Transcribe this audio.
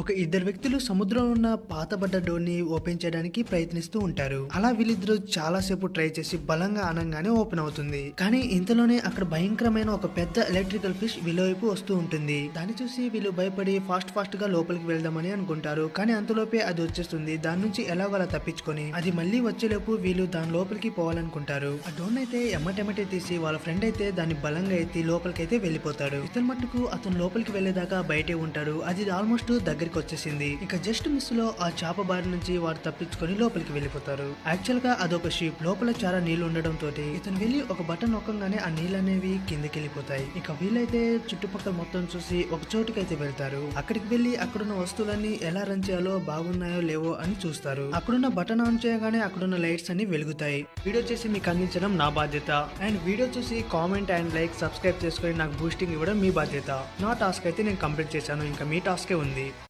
ఒక ఇద్దరు వ్యక్తులు సముద్రంలో ఉన్న పాతబడ్డ డోర్ని ఓపెన్ చేయడానికి ప్రయత్నిస్తూ ఉంటారు. అలా వీళ్ళిద్దరూ చాలా సేపు ట్రై చేసి బలంగా అనగానే ఓపెన్ అవుతుంది. కానీ ఇంతలోనే అక్కడ భయంకరమైన ఒక పెద్ద ఎలక్ట్రికల్ ఫిష్ వీళ్ళ వైపు వస్తూ ఉంటుంది. దాన్ని చూసి వీళ్ళు భయపడి ఫాస్ట్ ఫాస్ట్గా లోపలికి వెళ్దామని అనుకుంటారు. కానీ అంతలోపే అది వచ్చేస్తుంది. దాని నుంచి ఎలాగోలా తప్పించుకొని అది మళ్ళీ వచ్చేలోపు వీళ్ళు దాని లోపలికి పోవాలనుకుంటారు. ఆ డోర్ అయితే ఎమ్మటెమ్మటే తీసి వాళ్ళ ఫ్రెండ్ అయితే దాన్ని బలంగా ఎత్తి లోపలికి అయితే వెళ్ళిపోతాడు. ఇతను మట్టుకు అతను లోపలికి వెళ్ళేదాకా బయటే ఉంటాడు. అది ఆల్మోస్ట్ దగ్గర దగ్గరికి వచ్చేసింది. ఇక జస్ట్ మిస్లో ఆ చేప బారి నుంచి వారు తప్పించుకొని లోపలికి వెళ్ళిపోతారు. యాక్చువల్గా అదొక షీప్. లోపల చాలా నీళ్ళు ఉండడం తోటి ఇతను వెళ్ళి ఒక బటన్ నొక్కగానే ఆ నీళ్ళు అనేవి కిందకి వెళ్ళిపోతాయి. ఇక వీళ్ళైతే చుట్టుపక్కల మొత్తం చూసి ఒక చోటుకి అయితే వెళ్తారు. అక్కడికి వెళ్ళి అక్కడున్న వస్తువులన్నీ ఎలా రన్ చేయాలో బాగున్నాయో లేవో అని చూస్తారు. అక్కడున్న బటన్ ఆన్ చేయగానే అక్కడున్న లైట్స్ అన్ని వెలుగుతాయి. వీడియో చేసి మీకు అందించడం నా బాధ్యత. అండ్ వీడియో చూసి కామెంట్ అండ్ లైక్ సబ్స్క్రైబ్ చేసుకొని నాకు బూస్టింగ్ ఇవ్వడం మీ బాధ్యత. నా టాస్క్ అయితే నేను కంప్లీట్ చేశాను. ఇంకా మీ టాస్కే ఉంది.